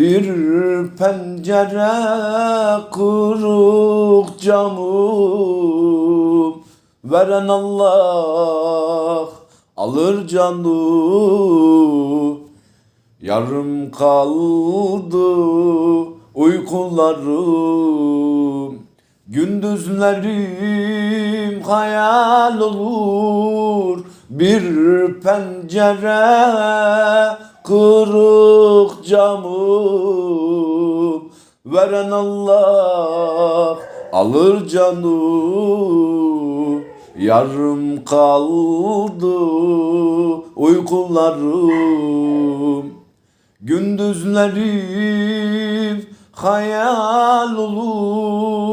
Bir pencere kırık camım Veren Allah alır canı. Yarım kaldı uykularım. Gündüzlerim hayal olur Bir pencere kırık camım. Veren Allah alır canı. Yarım kaldı uykularım. Gündüzlerim hayal olur